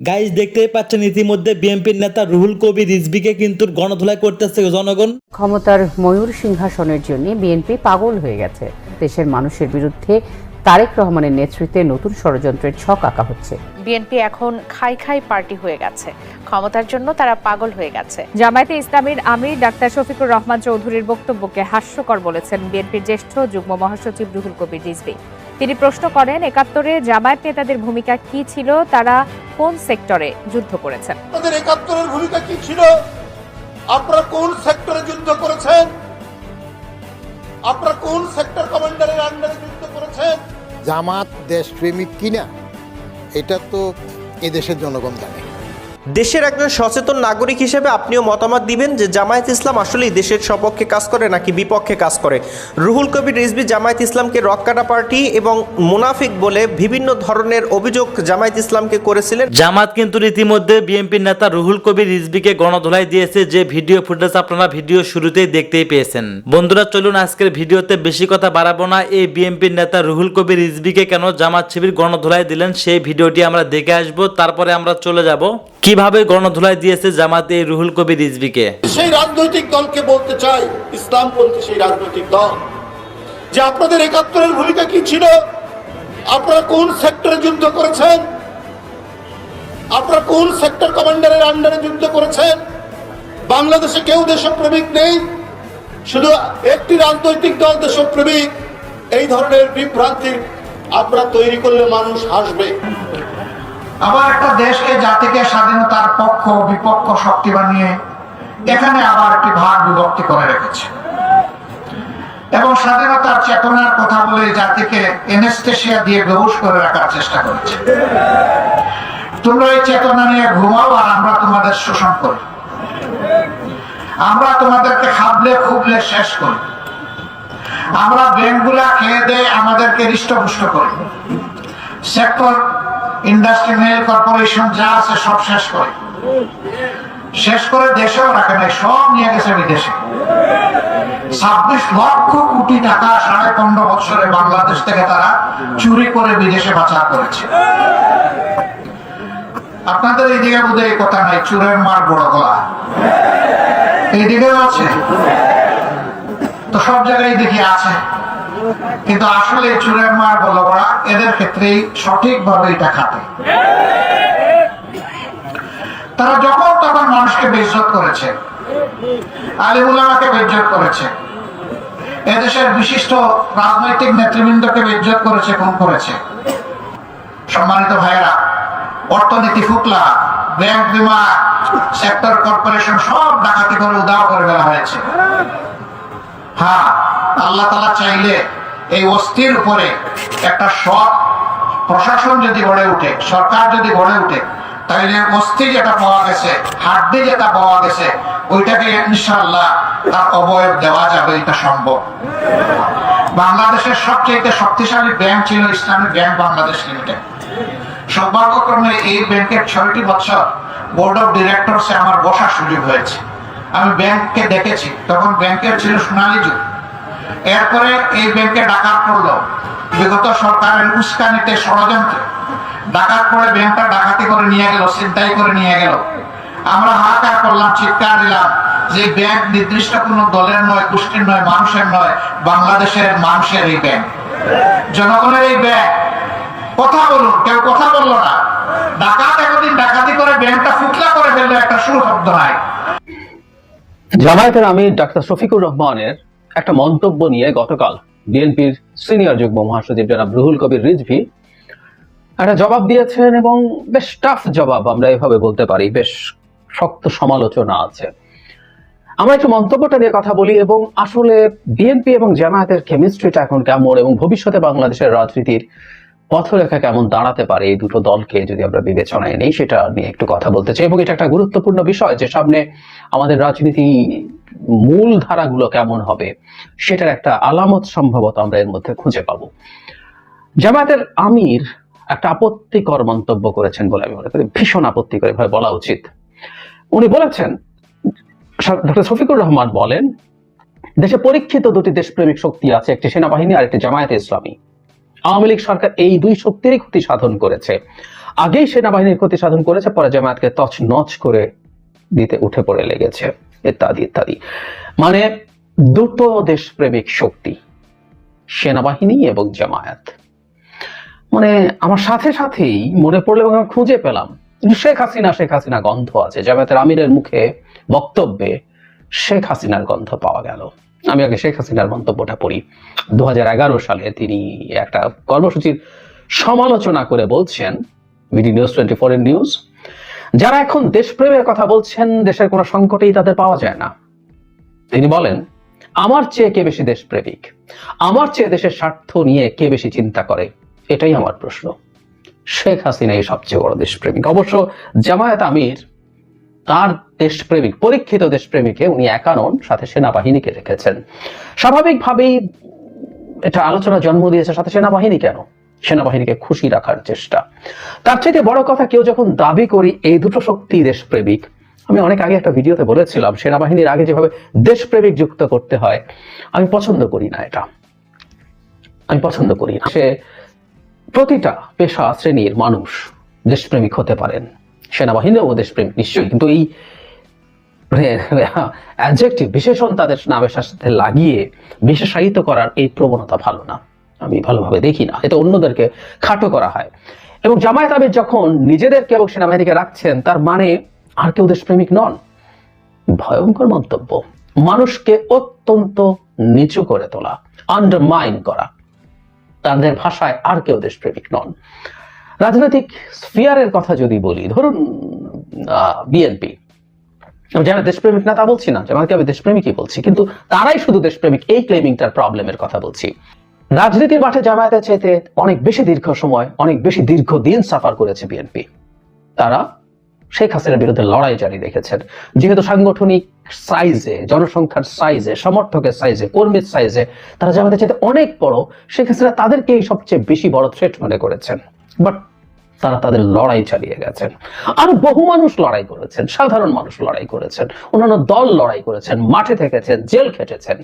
Guys দেখতেই পাচ্ছেন ইতিমধ্যে বিএনপির নেতা রুহুল কবির রিজবিকে কিন্তু গণধোলাই করতেছে জনগণ। ক্ষমতার ময়ূর সিংহাসনের জন্য বিএনপি পাগল হয়ে গেছে। দেশের মানুষের বিরুদ্ধে তারেক রহমানের নেতৃত্বে নতুন ষড়যন্ত্রের ছক আঁকা হচ্ছে। বিএনপি এখন খাই খাই পার্টি হয়ে গেছে। ক্ষমতার জন্য তারা পাগল হয়ে গেছে। জামায়াতে ইসলামীর আমির ডাক্তার শফিকুর রহমান চৌধুরীর বক্তব্যকে হাস্যকর বলেছেন বিএনপির জ্যেষ্ঠ যুগ্ম মহাসচিব রুহুল কবির রিজভী। তিনি প্রশ্ন করেন একাত্তরে জামায়াত নেতাদের ভূমিকা কি ছিল? তারা কোন সেক্টরে যুদ্ধ করেছেন? আপনাদের একাত্তরের ভূমিকা কি ছিল? আপনারা কোন সেক্টরে যুদ্ধ করেছেন? আপনারা কোন সেক্টর কমান্ডারের আন্ডারে যুদ্ধ করেছেন? জামাত দেশপ্রেমিক কিনা? এটা তো এদেশের জনগণ জানে। দেশের একজন সচেতন নাগরিক হিসেবে আপনিও মতামত দিবেন যে জামায়াত ইসলাম আসলেই দেশের সপক্ষে কাজ করে নাকি বিপক্ষে কাজ করে? রুহুল কবির রিজভি জামায়াত ইসলামকে রক্কাটা পার্টি এবং মুনাফিক বলে বিভিন্ন ধরনের অভিযোগ জামায়াত ইসলামকে করেছিলেন। জামাত কিন্তু ইতিমধ্যে বিএনপির নেতা রুহুল কবির রিজবিকে গণধোলাই দিয়েছে। যে ভিডিও ফুটেজ আপনারা ভিডিও শুরুতেই দেখতেই পেয়েছেন। বন্ধুরা চলুন আজকের ভিডিওতে বেশি কথা বাড়াবো না। এই বিএনপির নেতা রুহুল কবির রিজবিকে কেন জামাত শিবির গণধোলাই দিলেন সেই ভিডিওটি আমরা দেখে আসব। তারপরে আমরা চলে যাব। কীভাবে গণধোলাই দিয়েছে জামাত রুহুল কবির রিজবিকে সেই রাজনৈতিক দলকে বলতে চাই, ইসলামপন্থী সেই রাজনৈতিক দল। যে আপনাদের একাত্তরের ভূমিকা কি ছিল? আপনারা কোন সেক্টরে যুদ্ধ করেছেন? আপনারা কোন সেক্টর কমান্ডারের আন্ডারে যুদ্ধ করেছেন? বাংলাদেশে কেউ দেশপ্রেমিক নেই। শুধু একটি রাজনৈতিক দল দেশপ্রেমিক। এই ধরনের বিভ্রান্তি আপনারা তৈরি করলে মানুষ হাসবে। আবার একটা দেশকে, জাতিকে, স্বাধীনতার পক্ষ, বিপক্ষ শক্তি বানিয়ে এখানে আবার একটি ভাগ বিভক্তি করে রেখেছে। এবং স্বাধীনতার চেতনার কথা বলে জাতিকে এনেস্থেশিয়া দিয়ে বেহুশ করে রাখার চেষ্টা করেছে। তোমরা এই চেতনা নিয়ে ঘুমাও আর আমরা তোমাদের শোষণ করি। আমরা তোমাদেরকে খাবলে, খুবলে শেষ করি। আমরা ব্যাংকগুলা খেয়ে দেয় আমাদেরকে হৃষ্টপুষ্ট করি। সেক্টর ইন্ডাস্ট্রি মেল কর্পোরেশন যা আছে সব শেষ করে। শেষ করে দেশেও রাখে নাই সব নিয়ে গেছে বিদেশে। ছাব্বিশ লক্ষ কোটি টাকা সাড়ে পনেরো বছরে বাংলাদেশ থেকে তারা চুরি করে বিদেশে পাচার করেছে। আপনাদের এইদিকে বোধ এই কথা নাই, চুরের মার বড় গলা। এইদিকেও আছে। তো সব জায়গায় দেখি আছে। কিন্তু আসলে চুরের মার এদের ক্ষেত্রেই সঠিকভাবে এটা খাটে। তারা যখন তখন মানুষকে বেজ্জত করেছে বেজ্জত করেছে। এদেশের বিশিষ্ট রাজনৈতিক নেতৃবৃন্দকে বেজ্জত করেছে করেছে। সম্মানিত ভাইয়েরা, অর্থনীতি ফুকলা, ব্যাংক বিমা, সেক্টর কর্পোরেশন সব ডাকাতি করে উদাও করে দেওয়া হয়েছে। হ্যাঁ আল্লাহ তালা চাইলে এই অস্থির উপরে একটা সৎ প্রশাসন যদি গড়ে উঠে, সরকার যদি গড়ে উঠে তাহলে অস্থি যেটা পাওয়া গেছে হাড্ডি যেটা পাওয়া গেছে, ওইটাকে ইনশাল্লাহ তার অবয়ব দেওয়া যাবে, এটা সম্ভব। বাংলাদেশের সবচেয়ে শক্তিশালী ব্যাংক ছিল ইসলামিক ব্যাংক বাংলাদেশ লিমিটেড। সৌভাগ্যক্রমে এই ব্যাংকের ছয়টি বছর বোর্ড অফ ডিরেক্টরসে আমার বসার সুযোগ হয়েছে। আমি ব্যাংককে দেখেছি, তখন ব্যাংকের ছিল সোনালী যুগ। এরপরে এই ব্যাংকে ডাকাত পড়ল। বিগত সরকারের উস্কানিতে ষড়যন্ত্রে। ডাকাত পড়ে ব্যাংকটা ডাকাতি করে নিয়ে গেল, ছিনতাই করে নিয়ে গেল। আমরা হাহাকার করলাম, চিৎকার দিলাম যে ব্যাংক নির্দিষ্ট কোনো দলের নয়, গোষ্ঠীর নয়, মানুষের নয়, বাংলাদেশের মানুষের এই ব্যাংক। জনগণের এই ব্যাংক। কথা বলুন, কেউ কথা বলল না। ডাকাত একদিন ডাকাতি করে ব্যাংকটা ফুটলা করে ফেলল, একটা শুরু সুশব্দ হয় জামায়াতের আমি ডাক্তার শফিকুর রহমানের একটা মন্তব্য নিয়ে গতকাল বিএনপির সিনিয়র যুগ্ম মহাসচিব জনাব রুহুল কবির রিজভি একটা জবাব দিয়েছেন এবং বেশ টাফ জবাব আমরা এভাবে বলতে পারি, বেশ শক্ত সমালোচনা আছে। আমরা একটু মন্তব্যটা নিয়ে কথা বলি এবং আসলে বিএনপি এবং জামায়াতের কেমিস্ট্রিটা এখন কেমন এবং ভবিষ্যতে বাংলাদেশের রাজনীতির পথরেখা কেমন দাঁড়াতে পারে এই দুটো দলকে যদি আমরা বিবেচনায় নেই, সেটা নিয়ে একটু কথা বলতে চাই। এবং এটা একটা গুরুত্বপূর্ণ বিষয় যে সামনে আমাদের রাজনীতি মূল ধারাগুলো কেমন হবে, সেটার একটা আলামত সম্ভবত আমরা এর মধ্যে খুঁজে পাবো। জামায়াতের আমির একটা আপত্তিকর মন্তব্য করেছেন বলে আমি মনে করি, ভীষণ আপত্তিকর এভাবে বলা উচিত। উনি বলেছেন ডক্টর শফিকুর রহমান বলেন, দেশে পরীক্ষিত দুটি দেশপ্রেমিক শক্তি আছে, একটি সেনাবাহিনী আর একটি জামায়াতে ইসলামী। আওয়ামী লীগ সরকার এই দুই শক্তিরই ক্ষতি সাধন করেছে। আগেই সেনাবাহিনীর ক্ষতি সাধন করেছে, পরে জামায়াতকে তছ নচ করে দিতে উঠে পড়ে লেগেছে, ইত্যাদি ইত্যাদি। মানে দুটো দেশপ্রেমিক শক্তি, সেনাবাহিনী এবং জামায়াত। মানে আমার সাথে সাথেই মনে পড়ল এবং খুঁজে পেলাম, শেখ হাসিনা শেখ হাসিনা গন্ধ আছে, জামায়াতের আমিরের মুখে বক্তব্যে শেখ হাসিনার গন্ধ পাওয়া গেল। আমি আগে শেখ হাসিনার মন্তব্যটা পড়ি। দু হাজার এগারো সালে তিনি একটা কর্মসূচির সমালোচনা করে বলছেন, BD news twenty four news, যারা এখন দেশপ্রেমের কথা বলছেন, দেশের কোনো সংকটেই তাদের পাওয়া যায় না। তিনি বলেন, আমার চেয়ে কে বেশি দেশপ্রেমিক? আমার চেয়ে দেশের স্বার্থ নিয়ে কে বেশি চিন্তা করে? এটাই আমার প্রশ্ন। শেখ হাসিনাই সবচেয়ে বড় দেশপ্রেমিক। অবশ্য জামায়াত আমির তার দেশপ্রেমিক, পরীক্ষিত দেশপ্রেমিকে উনি একানন সাথে সেনাবাহিনীকে রেখেছেন। স্বাভাবিকভাবেই এটা আলোচনা জন্ম দিয়েছে সাথে সেনাবাহিনী কেন? সেনাবাহিনীকে খুশি রাখার চেষ্টা। তার চাইতে বড় কথা, কেউ যখন দাবি করি এই দুটো শক্তি দেশপ্রেমিক, আমি অনেক আগে একটা ভিডিওতে বলেছিলাম, সেনাবাহিনীর আগে যেভাবে দেশপ্রেমিক যুক্ত করতে হয়, আমি পছন্দ করি না এটা। আমি পছন্দ করি না। সে প্রতিটা পেশা শ্রেণির মানুষ দেশপ্রেমিক হতে পারেন। সেনাবাহিনীও দেশপ্রেমিক নিশ্চয়ই। কিন্তু এই অ্যাডজেক্টিভ বিশেষণ তাদের নামের সাথে লাগিয়ে বিশেষায়িত করার এই প্রবণতা ভালো না। আমি ভালোভাবে দেখি না। এটা অন্যদেরকে খাটো করা হয়। এবং জামায়াত আমির যখন নিজেদেরকে এবং সেনাবাহিনীকে রাখছেন, তার মানে আর কেউ দেশপ্রেমিক নন। ভয়ঙ্কর মন্তব্য। মানুষকে অত্যন্ত নিচু করে তোলা আন্ডারমাইন করা। তাদের ভাষায় আর কেউ দেশপ্রেমিক নন। রাজনৈতিক স্ফিয়ারের কথা যদি বলি, ধরুন বিএনপি যারা দেশপ্রেমিক না, তা বলছি না জামাতকে আমি দেশপ্রেমিকই বলছি, কিন্তু তারাই শুধু দেশপ্রেমিক, এই ক্লেমিংটার প্রবলেমের কথা বলছি। রাজনীতির মাঠে জামায়াতের চাইতে অনেক বেশি দীর্ঘ সময়, অনেক বেশি দীর্ঘ দিন সাফার করেছে বিএনপি তারা শেখ হাসিনার বিরুদ্ধে লড়াই জারি রেখেছেন। যেহেতু সাংগঠনিক সাইজে জনসংখ্যার সাইজে সমর্থকের সাইজে কর্মীর সাইজে তারা জামাতের চাইতে অনেক বড়, শেখ হাসিনা তাদেরকেই সবচেয়ে বেশি বড় থ্রেট মনে করেছেন। বাট তারা তাদের লড়াই চালিয়ে গেছেন। আর বহু মানুষ লড়াই করেছেন, সাধারণ মানুষ লড়াই করেছেন, অন্যান্য দল লড়াই করেছেন, মাঠে থেকেছেন, জেল খেটেছেন,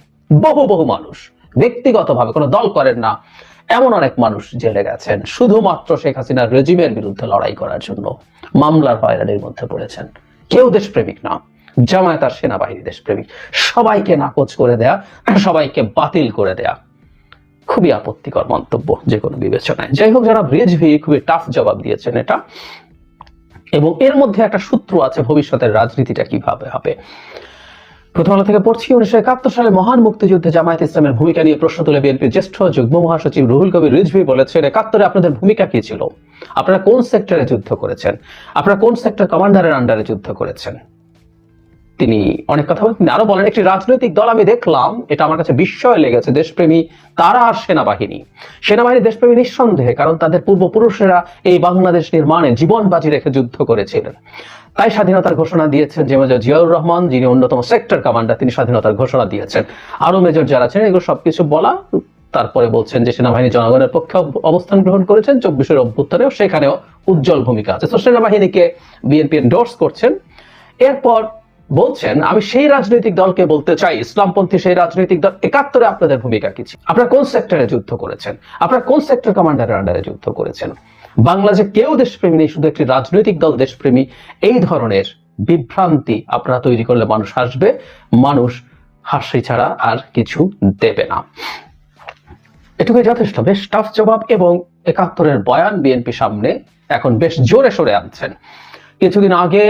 বহু বহু মানুষ, ব্যক্তিগতভাবে কোনো দল করেন না, এমন অনেক মানুষ জেলে গেছেন, শুধুমাত্র শেখ হাসিনার রেজিমের বিরুদ্ধে লড়াই করার জন্য মামলার হয়রানির মধ্যে পড়েছেন। কেউ দেশপ্রেমিক না জামায়াত আর সেনাবাহিনী দেশপ্রেমিক। সবাইকে নাকচ করে দেয়া, সবাইকে বাতিল করে দেয়া। খুবই আপত্তিকর মন্তব্য যে কোনো বিবেচনায়। যাই হোক, যারা রিজভি খুবই টাফ জবাব দিয়েছেন এটা। এবং এর মধ্যে একটা সূত্র আছে ভবিষ্যতের রাজনীতিটা কীভাবে হবে। প্রথম আলো থেকে পড়ছি, উনিশশো একাত্তর সালে মহান মুক্তিযুদ্ধে জামায়াত ইসলামের ভূমিকা নিয়ে প্রশ্ন তুলে বিএনপির জ্যেষ্ঠ যুগ্ম মহাসচিব রুহুল কবির রিজভি বলেছেন, একাত্তরে আপনাদের ভূমিকা কি ছিল? আপনারা কোন সেক্টরে যুদ্ধ করেছেন? আপনারা কোন সেক্টর কমান্ডারের আন্ডারে যুদ্ধ করেছেন? তিনি অনেক কথা বলেন, তিনি আরও বলেন, একটি রাজনৈতিক দল আমি দেখলাম, এটা আমার কাছে বিস্ময় লেগেছে, দেশপ্রেমী তারা আর সেনাবাহিনী। সেনাবাহিনী, দেশপ্রেমী নিঃসন্দেহে, কারণ তাদের পূর্বপুরুষেরা এই বাংলাদেশ নির্মাণে জীবন বাজি রেখে যুদ্ধ করেছিলেন। তাই স্বাধীনতার ঘোষণা দিয়েছেন যে মেজর জিয়াউর রহমান, যিনি অন্যতম সেক্টর কমান্ডার, তিনি স্বাধীনতার ঘোষণা দিয়েছেন। আরও মেজর যারা আছেন এগুলো সবকিছু বলা, তারপরে বলছেন যে সেনাবাহিনী জনগণের পক্ষে অবস্থান গ্রহণ করেছেন, চব্বিশের অভ্যুত্থানেও সেখানেও উজ্জ্বল ভূমিকা আছে। তো সেনাবাহিনীকে বিএনপি এন্ডোর্স করছেন। এরপর বলছেন, আমি সেই রাজনৈতিক দলকে বলতে চাই, ইসলামপন্থী সেই রাজনৈতিক দল, একাত্তরে আপনাদের ভূমিকা কি ছিল? আপনারা কোন সেক্টরে যুদ্ধ করেছেন? আপনারা কোন সেক্টর কমান্ডারের আন্ডারে যুদ্ধ করেছেন? বাংলাদেশে কেউ দেশপ্রেমী নেই, শুধু একটি রাজনৈতিক দল দেশপ্রেমী। এই ধরনের বিভ্রান্তি আপনারা তৈরি করলে মানুষ হাসবে, মানুষ হাসি ছাড়া আর কিছু দেবে না। এটুকুই যথেষ্ট। বেশ টাফ জবাব এবং একাত্তরের বয়ান বিএনপি সামনে এখন বেশ জোরে সরে আনছেন। কিছুদিন আগে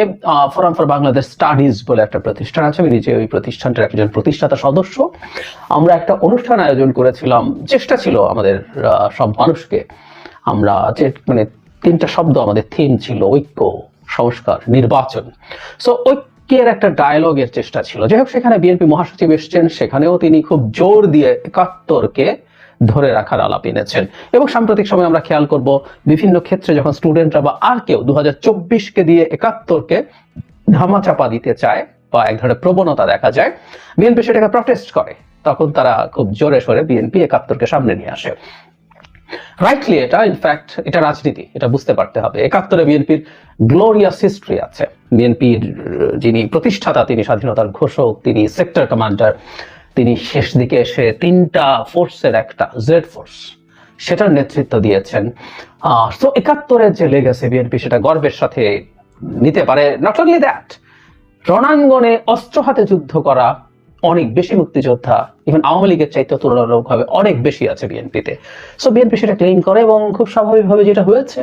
ফোরাম ফর বাংলাদেশ স্টাডিজ বলে একটা প্রতিষ্ঠান আছে, আমি নিজে ওই প্রতিষ্ঠানটার একজন প্রতিষ্ঠাতা সদস্য। আমরা একটা অনুষ্ঠান আয়োজন করেছিলাম, চেষ্টা ছিল আমাদের সব মানুষকে। আমরা যে মানে তিনটা শব্দ আমাদের থিম ছিল, ঐক্য, সংস্কার, নির্বাচন। সো ঐক্যের একটা ডায়ালগের চেষ্টা ছিল। যাই হোক, সেখানে বিএনপি মহাসচিব এসছেন, সেখানেও তিনি খুব জোর দিয়ে একাত্তরকে ধরে রাখার আলাপ এনেছেন। এবং সাম্প্রতিক সময় আমরা খেয়াল করব, বিভিন্ন ক্ষেত্রে যখন স্টুডেন্টরা বা আর কেউ দু চব্বিশকে দিয়ে একাত্তরকে ধামাচাপা দিতে চায় বা এক ধরনের প্রবণতা দেখা যায় বিএনপি সেটাকে প্রটেস্ট করে। তখন তারা খুব জোরে সোরে বিএনপি একাত্তরকে সামনে নিয়ে আসে। রাইটলি এটা ইনফ্যাক্ট এটা রাজনীতি, এটা বুঝতে পারতে হবে। একাত্তরে বিএনপির গ্লোরিয়াস হিস্ট্রি আছে। বিএনপির যিনি প্রতিষ্ঠাতা, তিনি স্বাধীনতার ঘোষক, তিনি সেক্টর কমান্ডার তিনি শেষ দিকে এসে তিনটা ফোর্সের একটা জেড ফোর্স সেটার নেতৃত্ব দিয়েছেন। তো একাত্তরের যে লেগেছে বিএনপি সেটা গর্বের সাথে নিতে পারে নট অনলি দ্যাট রণাঙ্গনে অস্ত্র হাতে যুদ্ধ করা অনেক বেশি মুক্তিযোদ্ধা ইভেন আওয়ামী লীগের চাইতে তুলনামূলকভাবে অনেক বেশি আছে বিএনপিতে সো বিএনপি সেটা ক্লেম করে এবং খুব স্বাভাবিকভাবে যেটা হয়েছে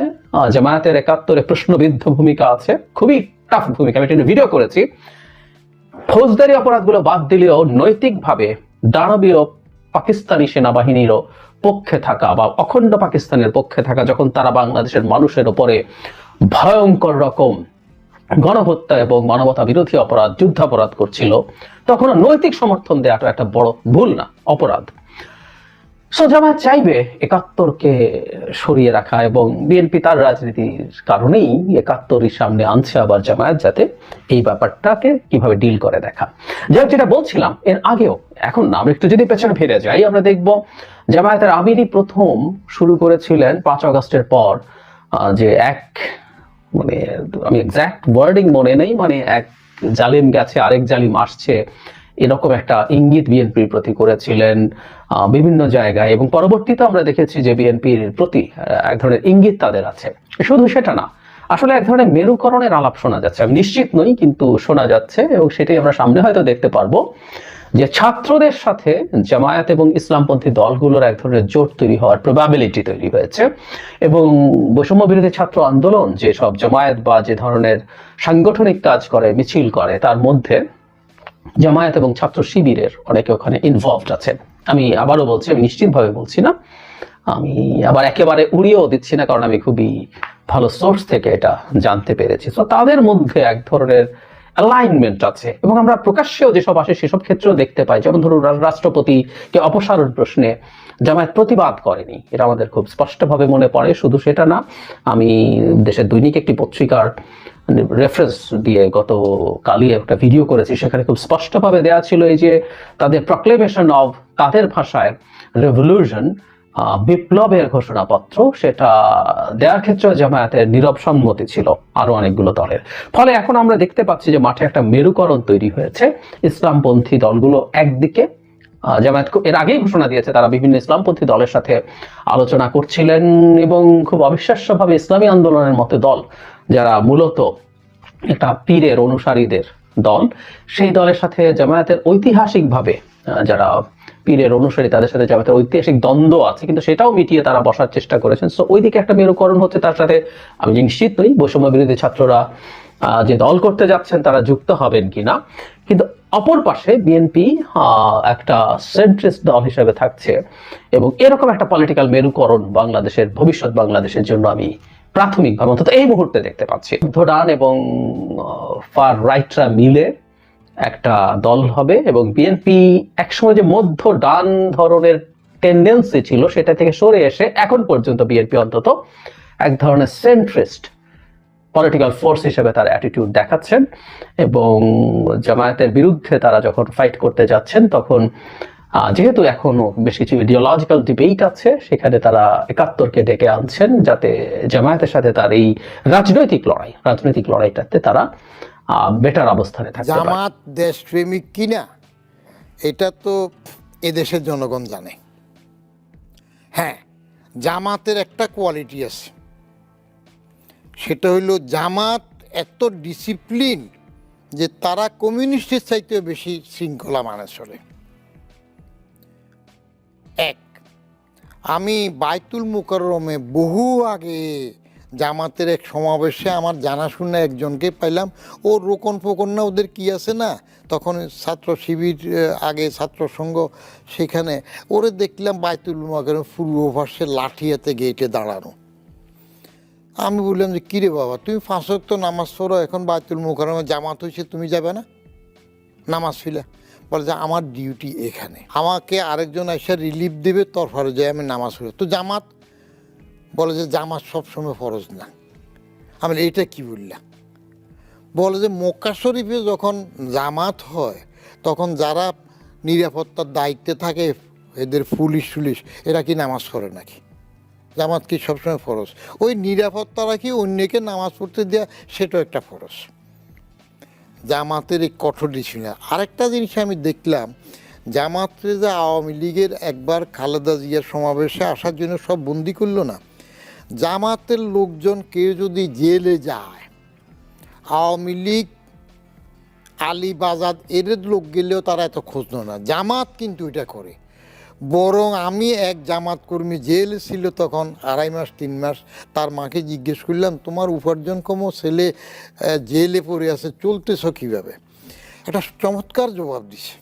জামায়াতের একাত্তরে প্রশ্নবিদ্ধ ভূমিকা আছে, খুবই টাফ ভূমিকা। আমি এটা ভিডিও করেছি। ফৌজদারি অপরাধগুলো বাদ দিলেও নৈতিকভাবে দানবীয় পাকিস্তানি সেনাবাহিনীরও পক্ষে থাকা বা অখণ্ড পাকিস্তানের পক্ষে থাকা যখন তারা বাংলাদেশের মানুষের ওপরে ভয়ঙ্কর রকম গণহত্যা এবং মানবতা বিরোধী অপরাধ, যুদ্ধাপরাধ করছিল, তখন নৈতিক সমর্থন দেওয়াটা একটা বড় ভুল না, অপরাধ। সো চাইবে একাত্তরকে সরিয়ে রাখা এবং বিএনপি তার রাজনীতির কারণেই একাত্তরের সামনে আনছে আবার জামায়াত যাতে এই ব্যাপারটাকে কীভাবে ডিল করে দেখা। যাই যেটা বলছিলাম, এর আগেও, এখন না, আমরা একটু যদি পেছনে ফিরে যাই, আমরা দেখব জামায়াতের আমিরই প্রথম শুরু করেছিলেন পাঁচ আগস্টের পর যে এক মানে আমি এক্সাক্ট ওয়ার্ডিং মনে নেই মানে এক জালিম গেছে, আরেক জালিম আসছে এরকম একটা ইঙ্গিত বিএনপির প্রতি করেছিলেন বিভিন্ন জায়গায় এবং পরবর্তীতে আমরা দেখেছি যে বিএনপির প্রতি এক ধরনের ইঙ্গিত তাদের আছে। শুধু সেটা না, আসলে এক ধরনের মেরুকরণের আলাপ শোনা যাচ্ছে। আমি নিশ্চিত নই, কিন্তু শোনা যাচ্ছে এবং সেটাই আমরা সামনে হয়তো দেখতে পারব যে ছাত্রদের সাথে জামায়াত এবং ইসলামপন্থী দলগুলোর এক ধরনের জোট তৈরি হওয়ার প্রবাবিলিটি তৈরি হয়েছে এবং বৈষম্য বিরোধী ছাত্র আন্দোলন যে সব জামায়াত বা যে ধরনের সাংগঠনিক কাজ করে, মিছিল করে, তার মধ্যে জামায়াত এবং ছাত্র শিবিরের অনেকে ওখানে ইনভলভড আছেন। আমি আবারও বলছি, আমি নিশ্চিতভাবে বলছি না। আমি আবার একেবারে উড়িয়েও দিচ্ছি না, কারণ আমি খুবই ভালো সোর্স থেকে এটা জানতে পেরেছি। তো তাদের মধ্যে এক ধরনের অ্যালাইনমেন্ট আছে এবং আমরা প্রকাশ্যেও যেসব আসে, সেসব ক্ষেত্রেও দেখতে পাই। যেমন ধরুন রাষ্ট্রপতিকে অপসারণ প্রশ্নে জামায়াত প্রতিবাদ করেনি। এটা আমাদের খুব স্পষ্টভাবে মনে পড়ে। শুধু সেটা না, আমি দেশের দৈনিক একটি পত্রিকার রেফারেন্স দিয়ে গত কালই একটা ভিডিও করেছি, সেখানে খুব স্পষ্টভাবে দেওয়া ছিল এই যে তাদের প্রক্লেমেশন অফ তাদের ভাষায় রেভলিউশন বিপ্লবের ঘোষণাপত্র, সেটা দেওয়ার ক্ষেত্রে জামায়াতের নীরব সম্মতি ছিল আরও অনেকগুলো দলের। ফলে এখন আমরা দেখতে পাচ্ছি যে মাঠে একটা মেরুকরণ তৈরি হয়েছে। ইসলামপন্থী দলগুলো একদিকে জামায়াত এর আগেই ঘোষণা দিয়েছে, তারা বিভিন্ন ইসলামপন্থী দলের সাথে আলোচনা করছিলেন এবং খুব অবিশ্বাস্যভাবে ইসলামী আন্দোলনের মতো দল যারা মূলত একটা পীরের অনুসারীদের দল, সেই দলের সাথে জামায়াতের ঐতিহাসিকভাবে যারা পীরের অনুসারী, তাদের সাথে জামায়াতের ঐতিহাসিক দ্বন্দ্ব আছে, কিন্তু সেটাও মিটিয়ে তারা বসার চেষ্টা করেছেন। সো ওইদিকে একটা মেরুকরণ হচ্ছে তার সাথে আমি নিশ্চিত নই, বৈষম্য বিরোধী ছাত্ররা যে দল করতে যাচ্ছেন, তারা যুক্ত হবেন কিনা। কিন্তু অপর পাশে বিএনপি একটা সেন্ট্রিস্ট দল হিসেবে থাকছে এবং এরকম একটা পলিটিক্যাল মেরুকরণ বাংলাদেশের, ভবিষ্যৎ বাংলাদেশের জন্য আমি প্রাথমিকভাবে অন্তত এই মুহূর্তে দেখতে পাচ্ছি। ডান এবং ফার রাইটরা মিলে একটা দল হবে এবং বিএনপি একসময় যে মধ্য ডান ধরনের টেন্ডেন্সি ছিল সেটা থেকে সরে এসে এখন পর্যন্ত বিএনপি অন্তত এক ধরনের সেন্ট্রিস্ট পলিটিক্যাল ফোর্স হিসেবে তার অ্যাটিটিউড দেখাচ্ছেন এবং জামায়াতের বিরুদ্ধে তারা যখন ফাইট করতে যাচ্ছেন, তখন যেহেতু এখনও বেশ কিছু ইডিওলজিক্যাল ডিবেট আছে, সেখানে তারা একাত্তরকে ডেকে আনছেন যাতে জামায়াতের সাথে তার এই রাজনৈতিক লড়াই, রাজনৈতিক লড়াইটাতে তারা বেটার অবস্থানে থাকে জামাত দেশপ্রেমিক কিনা, এটা তো এদেশের জনগণ জানে। হ্যাঁ জামাতের একটা কোয়ালিটি আছে। সেটা হইল জামাত এত ডিসিপ্লিন যে তারা কমিউনিস্টের চাইতেও বেশি শৃঙ্খলা মানে চলে এক। আমি বাইতুল মুকাররমে বহু আগে জামাতের এক সমাবেশে আমার জানাশোনা একজনকে পাইলাম। ও রোকন ফোকন না, ওদের কি আছে না? তখন ছাত্র শিবির আগে ছাত্র সংঘ সেখানে। ওরে দেখলাম বাইতুল মুকাররম ফুল ওভার্সে লাঠি হাতে গেটে দাঁড়ানো। আমি বললাম যে, কিরে বাবা, তুমি ফাঁসক তো নামাজ পড়ো, এখন বাইতুল মুকাররমে জামাত হয়েছে তুমি যাবে না? নামাজ ফিলা। বলে যে আমার ডিউটি এখানে। আমাকে আরেকজন এসে রিলিফ দেবে, তরফারে যায় আমি নামাজ পড়ি। তো জামাত বলে যে জামাত সবসময় ফরজ না। আমি এইটা কি বললাম বলে যে মক্কা শরীফে যখন জামাত হয়, তখন যারা নিরাপত্তার দায়িত্বে থাকে, এদের পুলিশ টুলিশ, এরা কি নামাজ পড়ে নাকি? জামাত কি সবসময় ফরজ? ওই নিরাপত্তা রাখি অন্যকে নামাজ পড়তে দেওয়া সেটাও একটা ফরজ। জামাতের এই কঠোর ডিসিপ্লিন আরেকটা জিনিস আমি দেখলাম, জামাতরে যে আওয়ামী লীগের একবার খালেদা জিয়ার সমাবেশে আসার জন্য সব বন্দি করল না। জামাতের লোকজন কেউ যদি জেলে যায়, আওয়ামী লীগ আলী বাজাদ এদের লোক গেলেও তারা এত খোঁজ না। জামাত কিন্তু এটা করে। বরং আমি এক জামাত কর্মী জেলে ছিল তখন, আড়াই মাস, তিন মাস, তার মাকে জিজ্ঞেস করলাম, তোমার উপার্জন কম ছেলে জেলে পড়ে আছে, চলতেছ কীভাবে? একটা চমৎকার জবাব দিছে।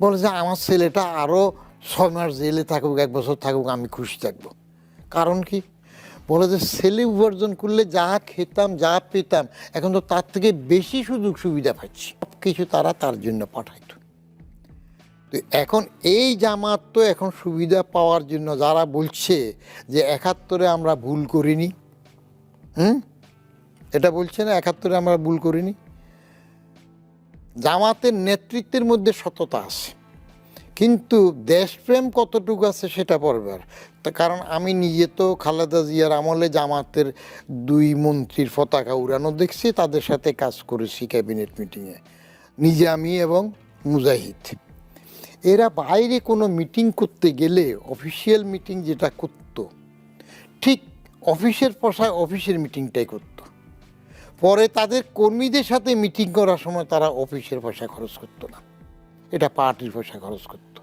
বলে যে, আমার ছেলেটা আরও ছয় মাস জেলে থাকুক, এক বছর থাকুক, আমি খুশি থাকব। কারণ কি? বলে যে, ছেলে উপার্জন করলে যা খেতাম, যা পেতাম, এখন তো তার থেকে বেশি সুযোগ সুবিধা পাচ্ছি। সব কিছু তারা তার জন্য পাঠাইতো। তো এখন এই জামাত তো এখন সুবিধা পাওয়ার জন্য যারা বলছে যে একাত্তরে আমরা ভুল করিনি, হুম? এটা বলছে না একাত্তরে আমরা ভুল করিনি? জামাতের নেতৃত্বের মধ্যে সততা আছে, কিন্তু দেশপ্রেম কতটুকু আছে সেটা পড়বার তা কারণ আমি নিজে তো খালেদা জিয়ার আমলে জামাতের দুই মন্ত্রীর পতাকা উড়ানো দেখছি, তাদের সাথে কাজ করেছি ক্যাবিনেট মিটিংয়ে। নিজে আমি এবং মুজাহিদ। এরা বাইরে কোনো মিটিং করতে গেলে অফিসিয়াল মিটিং যেটা করতো, ঠিক অফিসের পোশাক অফিসের মিটিংটাই করতো। পরে তাদের কর্মীদের সাথে মিটিং করার সময় তারা অফিসের পয়সা খরচ করতো না। এটা পার্টির পয়সা খরচ করতো।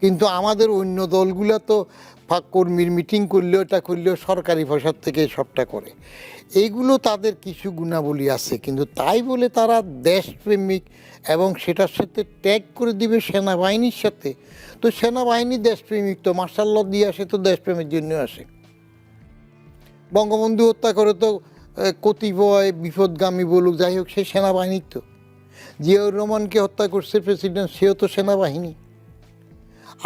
কিন্তু আমাদের অন্য দলগুলো তো কর্মীর মিটিং করলেও এটা করলেও সরকারি পয়সার থেকে সবটা করে। এইগুলো তাদের কিছু গুণাবলী আছে, কিন্তু তাই বলে তারা দেশপ্রেমিক এবং সেটার সাথে ট্যাগ করে দিবে সেনাবাহিনীর সাথে। তো সেনাবাহিনী দেশপ্রেমিক তো মার্শাল দিয়ে আসে তো দেশপ্রেমের জন্য আসে। বঙ্গবন্ধু হত্যা করে তো কতিপয় বিপদগামী বলুক, যাই হোক, সে সেনাবাহিনীর তো। জিয়াউর রহমানকে হত্যা করছে প্রেসিডেন্ট, সেও তো সেনাবাহিনী।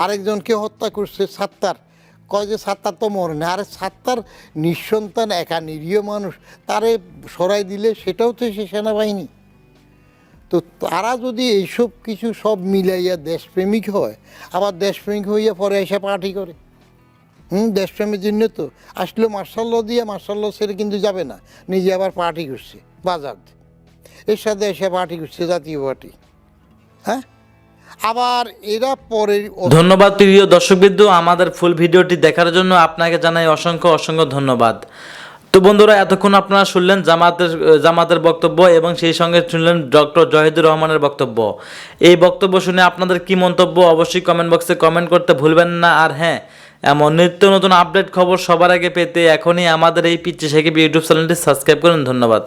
আরেকজনকে হত্যা করছে সাত্তার কয় যে সাত্তার তো মরে না, আরে সাত্তার নিঃসন্তান একা নিরীহ মানুষ, তারে সরাই দিলে সেটাও তো সে সেনাবাহিনী। তো তারা যদি এইসব কিছু সব মিলাইয়া দেশপ্রেমিক হয়, আবার দেশপ্রেমিক হইয়া পরে এসে পার্টি করে। হুম, দেশপ্রেমের জন্য তো। আসলে মার্শাল ল দিয়ে মার্শাল ল ছেড়ে কিন্তু যাবে না, নিজে আবার পার্টি করছে, বাজার এর সাথে এসে পার্টি করছে জাতীয় পার্টি। হ্যাঁ? আবার এরা পরে ধন্যবাদ প্রিয় দর্শকবিন্দু, আমাদের ফুল ভিডিওটি দেখার জন্য আপনাকে জানাই অসংখ্য অসংখ্য ধন্যবাদ। তো বন্ধুরা, এতক্ষণ আপনারা শুনলেন জামাতের জামাতের বক্তব্য এবং সেই সঙ্গে শুনলেন ডক্টর জহিদুর রহমানের বক্তব্য। এই বক্তব্য শুনে আপনাদের কি মন্তব্য অবশ্যই কমেন্ট বক্সে কমেন্ট করতে ভুলবেন না। আর হ্যাঁ এমন নিত্য নতুন আপডেট খবর সবার আগে পেতে এখনই আমাদের এই পিচ্ছি সাকিব ইউটিউব চ্যানেলটি সাবস্ক্রাইব করুন। ধন্যবাদ।